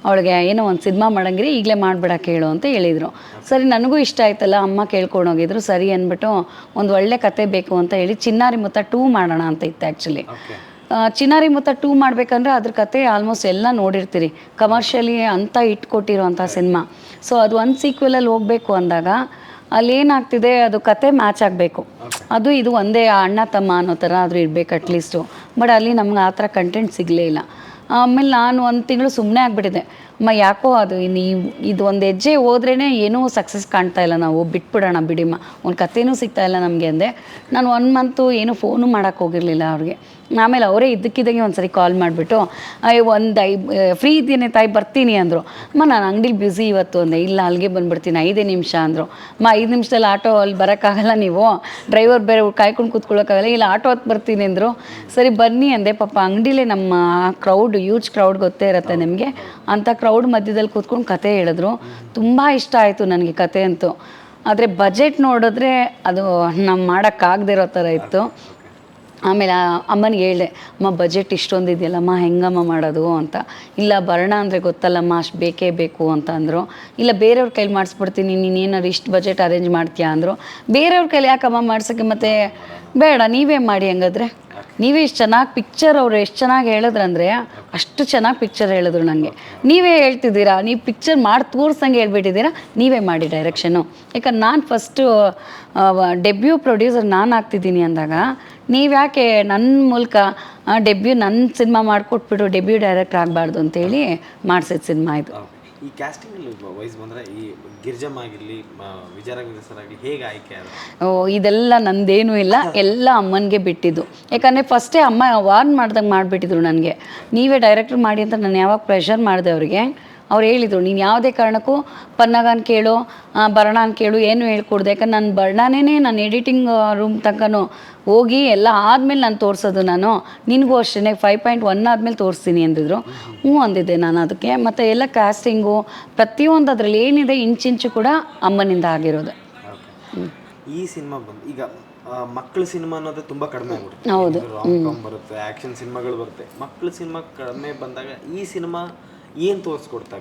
ಅವಳಿಗೆ ಏನೋ ಒಂದು ಸಿನಿಮಾ ಮಾಡಂಗಿರಿ ಈಗಲೇ ಮಾಡಿಬಿಡಕ್ಕೆ ಹೇಳು ಅಂತ ಹೇಳಿದರು. ಸರಿ ನನಗೂ ಇಷ್ಟ ಆಯ್ತಲ್ಲ ಅಮ್ಮ ಕೇಳ್ಕೊಂಡೋಗಿದ್ರು ಸರಿ ಅಂದ್ಬಿಟ್ಟು ಒಂದು ಒಳ್ಳೆ ಕತೆ ಬೇಕು ಅಂತ ಹೇಳಿ ಚಿನ್ನಾರಿ ಮುತ್ತ ಟೂ ಮಾಡೋಣ ಅಂತ ಇತ್ತು ಆ್ಯಕ್ಚುಲಿ ಚಿನ್ನಾರಿ ಮುತ್ತ ಟೂ ಮಾಡಬೇಕಂದ್ರೆ ಅದ್ರ ಕತೆ ಆಲ್ಮೋಸ್ಟ್ ಎಲ್ಲ ನೋಡಿರ್ತೀರಿ ಕಮರ್ಷಿಯಲಿ ಅಂತ ಇಟ್ಕೊಟ್ಟಿರೋಂಥ ಸಿನಿಮಾ. ಸೊ ಅದು ಒಂದು ಸೀಕ್ವೆಲಲ್ಲಿ ಹೋಗಬೇಕು ಅಂದಾಗ ಅಲ್ಲಿ ಏನಾಗ್ತಿದೆ ಅದು ಕತೆ ಮ್ಯಾಚ್ ಆಗಬೇಕು. ಅದು ಇದು ಒಂದೇ ಅಣ್ಣ ತಮ್ಮ ಅನ್ನೋ ಥರ ಆದರೂ ಇರಬೇಕು ಅಟ್ಲೀಸ್ಟು ಬಟ್ ಅಲ್ಲಿ ನಮ್ಗೆ ಆ ಥರ ಕಂಟೆಂಟ್ ಸಿಗಲೇ ಇಲ್ಲ. ಆಮೇಲೆ ನಾನು ಒಂದು ತಿಂಗಳು ಸುಮ್ಮನೆ ಆಗಿಬಿಟ್ಟಿದೆ ಅಮ್ಮ ಯಾಕೋ ಅದು ನೀವು ಇದು ಒಂದು ಹೆಜ್ಜೆ ಹೋದ್ರೇ ಏನೂ ಸಕ್ಸಸ್ ಕಾಣ್ತಾ ಇಲ್ಲ ನಾವು ಬಿಟ್ಬಿಡೋಣ ಬಿಡಿಮ್ಮ ಒಂದು ಕಥೆನೂ ಸಿಗ್ತಾ ಇಲ್ಲ ನಮಗೆ ಅಂದೆ. ನಾನು ಒನ್ ಮಂತು ಏನೂ ಫೋನು ಮಾಡೋಕ್ಕೆ ಹೋಗಿರಲಿಲ್ಲ ಅವ್ರಿಗೆ. ಆಮೇಲೆ ಅವರೇ ಇದ್ದಕ್ಕಿದ್ದಂಗೆ ಒಂದು ಸರಿ ಕಾಲ್ ಮಾಡಿಬಿಟ್ಟು ಒಂದು ಐ ಫ್ರೀ ಇದ್ದೀನಿ ತಾಯಿ, ಬರ್ತೀನಿ ಅಂದರು. ಅಮ್ಮ, ನಾನು ಅಂಗಡಿಲಿ ಬ್ಯುಸಿ ಇವತ್ತು ಅಂದೆ. ಇಲ್ಲ, ಅಲ್ಲಿಗೆ ಬಂದುಬಿಡ್ತೀನಿ, ಐದೇ ನಿಮಿಷ ಅಂದರು. ಅಮ್ಮ, ಐದು ನಿಮಿಷದಲ್ಲಿ ಆಟೋ ಅಲ್ಲಿ ಬರೋಕ್ಕಾಗಲ್ಲ ನೀವು? ಡ್ರೈವರ್ ಬೇರೆ ಕಾಯ್ಕೊಂಡು ಕೂತ್ಕೊಳ್ಳೋಕ್ಕಾಗಲ್ಲ? ಇಲ್ಲ, ಆಟೋ ಹತ್ತು ಬರ್ತೀನಿ ಅಂದರು. ಸರಿ, ಬನ್ನಿ ಅಂದೆ. ಪಾಪ, ಅಂಗಡಿಲೇ ನಮ್ಮ ಕ್ರೌಡ್ ಯೂಜ್ ಕ್ರೌಡ್ ಗೊತ್ತೇ ಇರುತ್ತೆ ನಿಮಗೆ. ಅಂಥ ಕ್ರೌಡ್ ಮಧ್ಯದಲ್ಲಿ ಕೂತ್ಕೊಂಡು ಕತೆ ಹೇಳಿದ್ರು. ತುಂಬ ಇಷ್ಟ ಆಯಿತು ನನಗೆ ಕತೆ ಅಂತೂ. ಆದರೆ ಬಜೆಟ್ ನೋಡಿದ್ರೆ ಅದು ನಮ್ಮ ಮಾಡೋಕ್ಕಾಗದೇ ಇರೋ ಥರ ಇತ್ತು. ಆಮೇಲೆ ಅಮ್ಮನಿಗೆ ಹೇಳಿದೆ, ಅಮ್ಮ ಬಜೆಟ್ ಇಷ್ಟೊಂದು ಇದೆಯಲ್ಲಮ್ಮ, ಹೆಂಗಮ್ಮ ಮಾಡೋದು? ಅಂತ. ಇಲ್ಲ, ಬರೋಣ ಅಂದರೆ ಗೊತ್ತಲ್ಲಮ್ಮ, ಅಷ್ಟು ಬೇಕೇ ಬೇಕು, ಅಂತ ಅಂದರು. ಇಲ್ಲ, ಬೇರೆಯವ್ರ ಕೈಲಿ ಮಾಡಿಸ್ಬಿಡ್ತೀನಿ, ನೀನು ಏನಾದ್ರು ಇಷ್ಟು ಬಜೆಟ್ ಅರೇಂಜ್ ಮಾಡ್ತೀಯಾ? ಅಂದರು. ಬೇರೆಯವ್ರ ಕೈಲಿ ಯಾಕಮ್ಮ ಮಾಡ್ಸೋಕ್ಕೆ ಮತ್ತೆ ಬೇಡ, ನೀವೇ ಮಾಡಿ ಹಂಗಾದ್ರೆ. ನೀವೇ ಇಷ್ಟು ಚೆನ್ನಾಗಿ ಪಿಕ್ಚರ್ ಅವರು ಎಷ್ಟು ಚೆನ್ನಾಗಿ ಹೇಳಿದ್ರಂದ್ರೆ, ಅಷ್ಟು ಚೆನ್ನಾಗಿ ಪಿಕ್ಚರ್ ಹೇಳಿದ್ರು ನನಗೆ ನೀವೇ ಹೇಳ್ತಿದ್ದೀರಾ? ನೀವು ಪಿಕ್ಚರ್ ಮಾಡಿ ತೋರ್ಸಂಗೆ ಹೇಳ್ಬಿಟ್ಟಿದ್ದೀರಾ? ನೀವೇ ಮಾಡಿ ಡೈರೆಕ್ಷನು ಯಾಕಂದ್ರೆ ನಾನು ಫಸ್ಟು ಡೆಬ್ಯೂ ಪ್ರೊಡ್ಯೂಸರ್ ನಾನು ಆಗ್ತಿದ್ದೀನಿ ಅಂದಾಗ ನೀವು ಯಾಕೆ ನನ್ನ ಮೂಲಕ ಡೆಬ್ಯೂ ನನ್ನ ಸಿನಿಮಾ ಮಾಡಿಕೊಟ್ಬಿಟ್ಟು ಡೆಬ್ಯೂ ಡೈರೆಕ್ಟ್ ಆಗಬಾರ್ದು ಅಂತೇಳಿ ಮಾಡಿಸಿದ ಸಿನಿಮಾ ಇದು. ಈ ಕ್ಯಾಸ್ಟಿಂಗಲ್ಲಿ ವೈಸ್ ಬಂದರೆ ಈ ಗಿರ್ಜಮ್ ಆಗಿರಲಿ ವಿಜಯರಾಘವೇಂದ್ರ ಸರ್ ಆಗಲಿ ಹೇಗೆ ಆಯ್ಕೆ ಓ ಇದೆಲ್ಲ ನಂದೇನೂ ಇಲ್ಲ. ಎಲ್ಲ ಅಮ್ಮನಿಗೆ ಬಿಟ್ಟಿದ್ದು. ಯಾಕಂದರೆ ಫಸ್ಟೇ ಅಮ್ಮ ವಾರ್ನ್ ಮಾಡ್ದಂಗೆ ಮಾಡಿಬಿಟ್ಟಿದ್ರು ನನಗೆ. ನೀವೇ ಡೈರೆಕ್ಟ್ರ್ ಮಾಡಿ ಅಂತ ನಾನು ಯಾವಾಗ ಪ್ರೆಷರ್ ಮಾಡಿದೆ ಅವರಿಗೆ? ಅವ್ರು ಹೇಳಿದರು ನೀನು ಯಾವುದೇ ಕಾರಣಕ್ಕೂ ಪನ್ನಗನ್ ಕೇಳು ಬರ್ಣಾನ್ ಕೇಳು ಏನು ಹೇಳ್ಕೊಡ್ದೆ? ಯಾಕಂದ್ರೆ ನನ್ನ ಬರ್ಣಾನೇ ನಾನು ಎಡಿಟಿಂಗ್ ರೂಮ್ ತನಕನೂ ಹೋಗಿ ಎಲ್ಲ ಆದಮೇಲೆ ನಾನು ತೋರಿಸೋದು ನಾನು. ನಿನಗೂ ಅಷ್ಟೇ ಫೈವ್ ಪಾಯಿಂಟ್ ಒನ್ ಆದಮೇಲೆ ತೋರಿಸ್ತೀನಿ ಅಂದಿದ್ರು. ಹ್ಞೂ ಅಂದಿದ್ದೆ ನಾನು ಅದಕ್ಕೆ. ಮತ್ತು ಎಲ್ಲ ಕ್ಯಾಸ್ಟಿಂಗು ಪ್ರತಿಯೊಂದು ಅದರಲ್ಲಿ ಏನಿದೆ ಇಂಚಿಂಚು ಕೂಡ ಅಮ್ಮನಿಂದ ಆಗಿರೋದು. ಈ ಸಿನಿಮಾ ಬಂದು ಈಗ ಮಕ್ಕಳ ಸಿನಿಮಾ ಅನ್ನೋದು ತುಂಬ ಕಡಿಮೆ ಆಗ್ಬಿಡುತ್ತೆ. ಹೌದು. ಬರುತ್ತೆ ಆ್ಯಕ್ಷನ್ ಸಿನಿಮಾಗಳು ಬರುತ್ತೆ. ಮಕ್ಕಳ ಸಿನಿಮಾ ಕಡಿಮೆ ಬಂದಾಗ ಈ ಸಿನಿಮಾ ಏನು ತೋರಿಸ್ಕೊಡ್ತಾ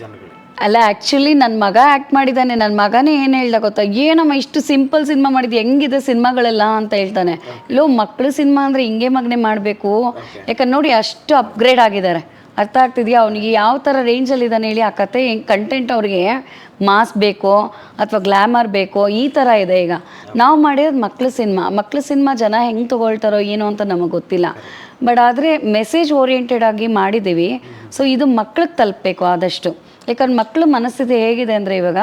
ಜನಗಳು ಅಲ್ಲ ಆ್ಯಕ್ಚುಲಿ ನನ್ನ ಮಗ ಆ್ಯಕ್ಟ್ ಮಾಡಿದ್ದಾನೆ. ನನ್ನ ಮಗನೇ ಏನು ಹೇಳ್ದ ಗೊತ್ತಾ? ಏನಮ್ಮ ಇಷ್ಟು ಸಿಂಪಲ್ ಸಿನಿಮಾ ಮಾಡಿದ್ದು ಹೆಂಗಿದೆ ಸಿನಿಮಾಗಳೆಲ್ಲ ಅಂತ ಹೇಳ್ತಾನೆ. ಲೋ ಮಕ್ಕಳು ಸಿನಿಮಾ ಅಂದರೆ ಹಿಂಗೆ ಮಗನೇ ಮಾಡಬೇಕು. ಯಾಕಂದ್ರೆ ನೋಡಿ ಅಷ್ಟು ಅಪ್ಗ್ರೇಡ್ ಆಗಿದ್ದಾರೆ. ಅರ್ಥ ಆಗ್ತಿದೆಯಾ? ಅವನಿಗೆ ಯಾವ ಥರ ರೇಂಜಲ್ಲಿ ಇದ್ದಾನೆ ಹೇಳಿ ಆ ಕತೆ ಕಂಟೆಂಟ್ ಅವ್ರಿಗೆ ಮಾಸ್ ಬೇಕೋ ಅಥವಾ ಗ್ಲ್ಯಾಮರ್ ಬೇಕೋ ಈ ಥರ ಇದೆ ಈಗ. ನಾವು ಮಾಡಿರೋದು ಮಕ್ಳ ಸಿನಿಮಾ ಮಕ್ಳ ಸಿನಿಮಾ ಜನ ಹೆಂಗೆ ತೊಗೊಳ್ತಾರೋ ಏನೋ ಅಂತ ನಮಗೆ ಗೊತ್ತಿಲ್ಲ. ಬಟ್ ಆದರೆ ಮೆಸೇಜ್ ಓರಿಯೆಂಟೆಡ್ ಆಗಿ ಮಾಡಿದ್ದೀವಿ ಸೊ ಇದು ಮಕ್ಳಿಗೆ ತಲುಪಬೇಕು ಆದಷ್ಟು. ಯಾಕಂದ್ರೆ ಮಕ್ಕಳ ಮನಸ್ಥಿತಿ ಹೇಗಿದೆ ಅಂದರೆ ಇವಾಗ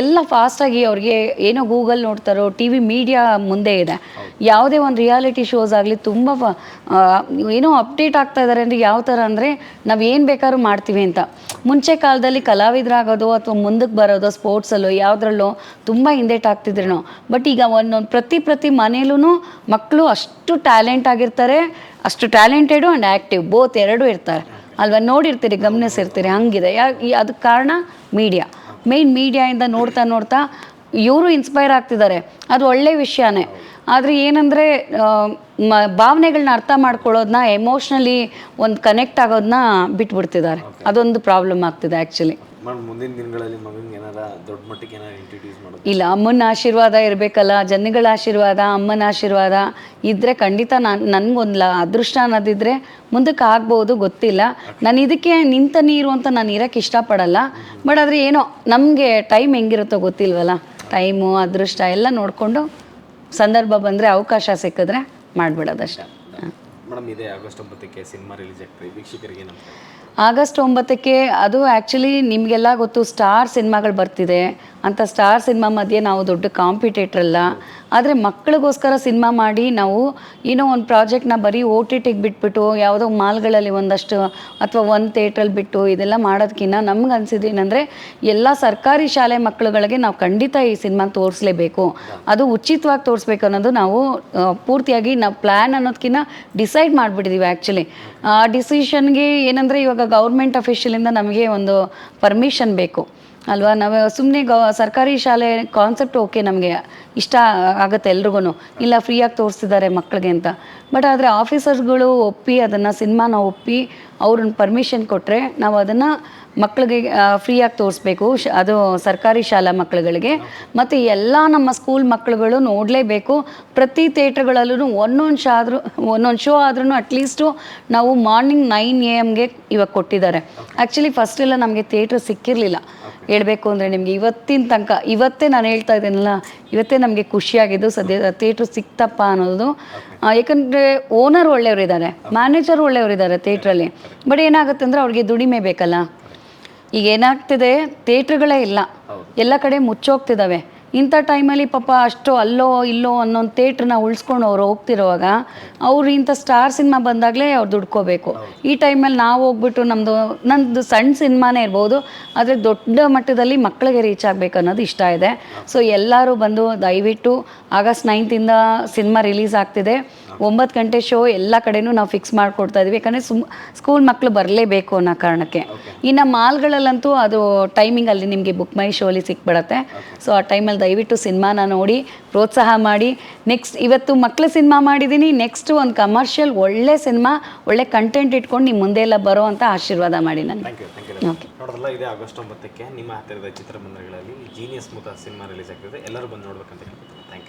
ಎಲ್ಲ ಫಾಸ್ಟಾಗಿ ಅವ್ರಿಗೆ ಏನೋ ಗೂಗಲ್ ನೋಡ್ತಾರೋ ಟಿ ವಿ ಮೀಡಿಯಾ ಮುಂದೆ ಇದೆ. ಯಾವುದೇ ಒಂದು ರಿಯಾಲಿಟಿ ಶೋಸ್ ಆಗಲಿ ತುಂಬ ಏನೋ ಅಪ್ಡೇಟ್ ಆಗ್ತಾ ಇದ್ದಾರೆ ಅಂದರೆ ಯಾವ ಥರ ಅಂದರೆ ನಾವು ಏನು ಬೇಕಾದ್ರೂ ಮಾಡ್ತೀವಿ ಅಂತ. ಮುಂಚೆ ಕಾಲದಲ್ಲಿ ಕಲಾವಿದರಾಗೋದು ಅಥವಾ ಮುಂದಕ್ಕೆ ಬರೋದು ಸ್ಪೋರ್ಟ್ಸಲ್ಲೋ ಯಾವುದ್ರಲ್ಲೋ ತುಂಬ ಹಿಂದೇಟ್ ಆಗ್ತಿದ್ರು ನಾವು. ಬಟ್ ಈಗ ಒಂದೊಂದು ಪ್ರತಿ ಪ್ರತಿ ಮನೇಲೂ ಮಕ್ಕಳು ಅಷ್ಟು ಟ್ಯಾಲೆಂಟ್ ಆಗಿರ್ತಾರೆ, ಅಷ್ಟು ಟ್ಯಾಲೆಂಟೆಡು ಆ್ಯಂಡ್ ಆ್ಯಕ್ಟಿವ್ ಬೋತ್ ಎರಡೂ ಇರ್ತಾರೆ. ಅಲ್ವಾ? ನೋಡಿರ್ತೀರಿ, ಗಮನಿಸಿರ್ತೀರಿ, ಹಂಗಿದೆ. ಯಾ ಅದಕ್ಕೆ ಕಾರಣ ಮೀಡಿಯಾ ಮೇಯ್ನ್ ಮೀಡಿಯಾಯಿಂದ ನೋಡ್ತಾ ನೋಡ್ತಾ ಇವರು ಇನ್ಸ್ಪೈರ್ ಆಗ್ತಿದ್ದಾರೆ. ಅದು ಒಳ್ಳೆ ವಿಷಯನೇ. ಆದರೆ ಏನಂದರೆ ಮ ಭಾವನೆಗಳನ್ನ ಅರ್ಥ ಮಾಡ್ಕೊಳ್ಳೋದನ್ನ ಎಮೋಷ್ನಲಿ ಒಂದು ಕನೆಕ್ಟ್ ಆಗೋದನ್ನ ಬಿಟ್ಬಿಡ್ತಿದ್ದಾರೆ. ಅದೊಂದು ಪ್ರಾಬ್ಲಮ್ ಆಗ್ತಿದೆ ಆ್ಯಕ್ಚುಲಿ ಮುಂದಿನ ದಿನಗಳಲ್ಲಿ ಮಗನಿಗೆ ಏನಾರ ದೊಡ್ಡ ಮಟ್ಟಿಗೆ ಏನಾರ ಇಂಟ್ರಡ್ಯೂಸ್ ಮಾಡೋದು? ಇಲ್ಲ ಅಮ್ಮನ ಆಶೀರ್ವಾದ ಇರಬೇಕಲ್ಲ ಜನಗಳ ಆಶೀರ್ವಾದ ಅಮ್ಮನ ಆಶೀರ್ವಾದ ಇದ್ದರೆ ಖಂಡಿತ ನಾನು ನನಗೊಂದು ಅದೃಷ್ಟ ಅನ್ನೋದಿದ್ರೆ ಮುಂದಕ್ಕೆ ಆಗ್ಬೋದು ಗೊತ್ತಿಲ್ಲ. ನಾನು ಇದಕ್ಕೆ ನಿಂತ ನೀರು ಅಂತ ನಾನು ಇರೋಕ್ಕೆ ಇಷ್ಟಪಡಲ್ಲ. ಬಟ್ ಆದರೆ ಏನೋ ನಮಗೆ ಟೈಮ್ ಹೆಂಗಿರುತ್ತೋ ಗೊತ್ತಿಲ್ವಲ್ಲ? ಟೈಮು ಅದೃಷ್ಟ ಎಲ್ಲ ನೋಡಿಕೊಂಡು ಸಂದರ್ಭ ಬಂದರೆ ಅವಕಾಶ ಸಿಕ್ಕಿದ್ರೆ ಮಾಡಿಬಿಡೋದಷ್ಟೇ. ಮೇಡಮ್ ಇದೇ ಆಗಸ್ಟ್ ಒಂಬತ್ತಕ್ಕೆ ಸಿನಿಮಾ ರಿಲೀಸ್ ಆಗ್ತದೆ ವೀಕ್ಷಕರಿಗೆ ಆಗಸ್ಟ್ ಒಂಬತ್ತಕ್ಕೆ ಅದು ಆ್ಯಕ್ಚುಲಿ ನಿಮಗೆಲ್ಲ ಗೊತ್ತು ಸ್ಟಾರ್ ಸಿನಿಮಾಗಳು ಬರ್ತಿದೆ. ಅಂತ ಸ್ಟಾರ್ ಸಿನಿಮಾ ಮಧ್ಯೆ ನಾವು ದೊಡ್ಡ ಕಾಂಪಿಟೇಟ್ರ್ ಅಲ್ಲ. ಆದರೆ ಮಕ್ಕಳಿಗೋಸ್ಕರ ಸಿನಿಮಾ ಮಾಡಿ ನಾವು ಏನೋ ಒಂದು ಪ್ರಾಜೆಕ್ಟ್ನ ಬರೀ ಓ ಟಿ ಟಿಗೆ ಬಿಟ್ಬಿಟ್ಟು ಯಾವುದೋ ಮಾಲ್ಗಳಲ್ಲಿ ಒಂದಷ್ಟು ಅಥವಾ ಒಂದು ಥಿಯೇಟ್ರಲ್ಲಿ ಬಿಟ್ಟು ಇದೆಲ್ಲ ಮಾಡೋದಕ್ಕಿಂತ ನಮ್ಗೆ ಅನಿಸಿದ್ದು ಏನಂದರೆ ಎಲ್ಲ ಸರ್ಕಾರಿ ಶಾಲೆ ಮಕ್ಕಳುಗಳಿಗೆ ನಾವು ಖಂಡಿತ ಈ ಸಿನಿಮಾ ತೋರಿಸ್ಲೇಬೇಕು. ಅದು ಉಚಿತವಾಗಿ ತೋರಿಸ್ಬೇಕು ಅನ್ನೋದು ನಾವು ಪೂರ್ತಿಯಾಗಿ ನಾವು ಪ್ಲ್ಯಾನ್ ಅನ್ನೋದಕ್ಕಿಂತ ಡಿಸೈಡ್ ಮಾಡಿಬಿಟ್ಟಿದ್ದೀವಿ ಆ್ಯಕ್ಚುಲಿ ಆ ಡಿಸಿಷನ್ಗೆ ಏನಂದರೆ ಇವಾಗ ಗೌರ್ಮೆಂಟ್ ಅಫಿಷಿಯಲಿಂದ ನಮಗೆ ಒಂದು ಪರ್ಮಿಷನ್ ಬೇಕು. ಅಲ್ವಾ? ನಾವು ಸುಮ್ಮನೆ ಗ ಸರ್ಕಾರಿ ಶಾಲೆ ಕಾನ್ಸೆಪ್ಟ್ ಓಕೆ ನಮಗೆ ಇಷ್ಟ ಆಗುತ್ತೆ ಎಲ್ರಿಗೂ ಇಲ್ಲ ಫ್ರೀಯಾಗಿ ತೋರಿಸ್ತಿದ್ದಾರೆ ಮಕ್ಕಳಿಗೆ ಅಂತ. ಬಟ್ ಆದರೆ ಆಫೀಸರ್ಸ್ಗಳು ಒಪ್ಪಿ ಅದನ್ನು ಸಿನಿಮಾನ ಒಪ್ಪಿ ಅವ್ರನ್ನ ಪರ್ಮಿಷನ್ ಕೊಟ್ಟರೆ ನಾವು ಅದನ್ನು ಮಕ್ಕಳಿಗೆ ಫ್ರೀಯಾಗಿ ತೋರಿಸ್ಬೇಕು. ಶ, ಅದು ಸರ್ಕಾರಿ ಶಾಲಾ ಮಕ್ಕಳುಗಳಿಗೆ ಮತ್ತು ಎಲ್ಲ ನಮ್ಮ ಸ್ಕೂಲ್ ಮಕ್ಕಳುಗಳು ನೋಡಲೇಬೇಕು. ಪ್ರತಿ ಥಿಯೇಟ್ರ್ಗಳಲ್ಲೂ ಒಂದೊಂದು ಶೋ ಆದರೂ, ಒಂದೊಂದು ಶೋ ಆದ್ರೂ ಅಟ್ಲೀಸ್ಟು ನಾವು ಮಾರ್ನಿಂಗ್ ನೈನ್ ಎ ಎಮ್ಗೆ ಇವಾಗ ಕೊಟ್ಟಿದ್ದಾರೆ. ಆ್ಯಕ್ಚುಲಿ ಫಸ್ಟ್ ಎಲ್ಲ ನಮಗೆ ಥಿಯೇಟ್ರ್ ಸಿಕ್ಕಿರಲಿಲ್ಲ. ಹೇಳಬೇಕು ಅಂದರೆ ನಿಮಗೆ ಇವತ್ತಿನ ತನಕ, ಇವತ್ತೇ ನಾನು ಹೇಳ್ತಾ ಇದ್ದೀನಲ್ಲ, ಇವತ್ತೇ ನಮಗೆ ಖುಷಿಯಾಗಿದ್ದು ಸದ್ಯ ಥಿಯೇಟ್ರ್ ಸಿಕ್ತಪ್ಪ ಅನ್ನೋದು. ಯಾಕಂದರೆ ಓನರ್ ಒಳ್ಳೆಯವರಿದ್ದಾರೆ, ಮ್ಯಾನೇಜರ್ ಒಳ್ಳೆಯವರಿದ್ದಾರೆ ಥಿಯೇಟ್ರಲ್ಲಿ. ಬಟ್ ಏನಾಗುತ್ತೆ ಅಂದರೆ ಅವ್ರಿಗೆ ದುಡಿಮೆ ಬೇಕಲ್ಲ. ಈಗ ಏನಾಗ್ತಿದೆ? ಥಿಯೇಟ್ರ್ಗಳೇ ಇಲ್ಲ. ಎಲ್ಲ ಕಡೆ ಮುಚ್ಚೋಗ್ತಿದ್ದಾವೆ ಇಂಥ ಟೈಮಲ್ಲಿ ಪಾಪ ಅಷ್ಟು ಅಲ್ಲೋ ಇಲ್ಲೋ ಅನ್ನೋ ಥಿಯೇಟ್ರನ್ನ ಉಳಿಸ್ಕೊಂಡು ಅವ್ರು ಹೋಗ್ತಿರುವಾಗ ಅವ್ರು ಇಂಥ ಸ್ಟಾರ್ ಸಿನಿಮಾ ಬಂದಾಗಲೇ ಅವ್ರು ದುಡ್ಕೋಬೇಕು. ಈ ಟೈಮಲ್ಲಿ ನಾವು ಹೋಗ್ಬಿಟ್ಟು ನಮ್ಮದು ನಂದು ಸಣ್ಣ ಸಿನಿಮಾನೇ ಇರ್ಬೋದು ಆದರೆ ದೊಡ್ಡ ಮಟ್ಟದಲ್ಲಿ ಮಕ್ಕಳಿಗೆ ರೀಚ್ ಆಗಬೇಕು ಅನ್ನೋದು ಇಷ್ಟ ಇದೆ. ಸೊ ಎಲ್ಲರೂ ಬಂದು ದಯವಿಟ್ಟು ಆಗಸ್ಟ್ ನೈನ್ತಿಂದ ಸಿನಿಮಾ ರಿಲೀಸ್ ಆಗ್ತಿದೆ. ಒಂಬತ್ತು ಗಂಟೆ ಶೋ ಎಲ್ಲ ಕಡೆನೂ ನಾವು ಫಿಕ್ಸ್ ಮಾಡಿಕೊಡ್ತಾ ಇದ್ದೀವಿ ಯಾಕಂದರೆ ಸುಮ್ ಸ್ಕೂಲ್ ಮಕ್ಕಳು ಬರಲೇಬೇಕು ಅನ್ನೋ ಕಾರಣಕ್ಕೆ. ಇನ್ನು ಮಾಲ್ಗಳಲ್ಲಂತೂ ಅದು ಟೈಮಿಂಗ್ ಅಲ್ಲಿ ನಿಮಗೆ ಬುಕ್ ಮೈ ಶೋಲಿ ಸಿಕ್ಬಿಡತ್ತೆ. ಸೊ ಆ ಟೈಮಲ್ಲಿ ದಯವಿಟ್ಟು ಸಿನಿಮಾನ ನೋಡಿ ಪ್ರೋತ್ಸಾಹ ಮಾಡಿ. ನೆಕ್ಸ್ಟ್ ಇವತ್ತು ಮಕ್ಕಳ ಸಿನಿಮಾ ಮಾಡಿದ್ದೀನಿ ನೆಕ್ಸ್ಟ್ ಒಂದು ಕಮರ್ಷಿಯಲ್ ಒಳ್ಳೆ ಸಿನಿಮಾ ಒಳ್ಳೆ ಕಂಟೆಂಟ್ ಇಟ್ಕೊಂಡು ನಿಮ್ಮ ಮುಂದೆ ಎಲ್ಲ ಬರೋ ಅಂತ ಆಶೀರ್ವಾದ ಮಾಡಿ ನನಗೆ. ಯು ಓಕೆ ನೋಡೋದಲ್ಲ ಇದೆ ಆಗಸ್ಟ್ ಒಂಬತ್ತಕ್ಕೆ ನಿಮ್ಮ ಹತ್ತಿರದ ಚಿತ್ರಮಂದಿರಗಳಲ್ಲಿ ಜೀನಿಯಸ್ ಮುಖ ಸಿನಿಮಾ ರಿಲೀಸ್ ಆಗ್ತಿದೆ. ಎಲ್ಲರೂ ಬಂದು ನೋಡ್ಬೇಕಂತ ಹೇಳ್ತೀನಿ ಥ್ಯಾಂಕ್ ಯು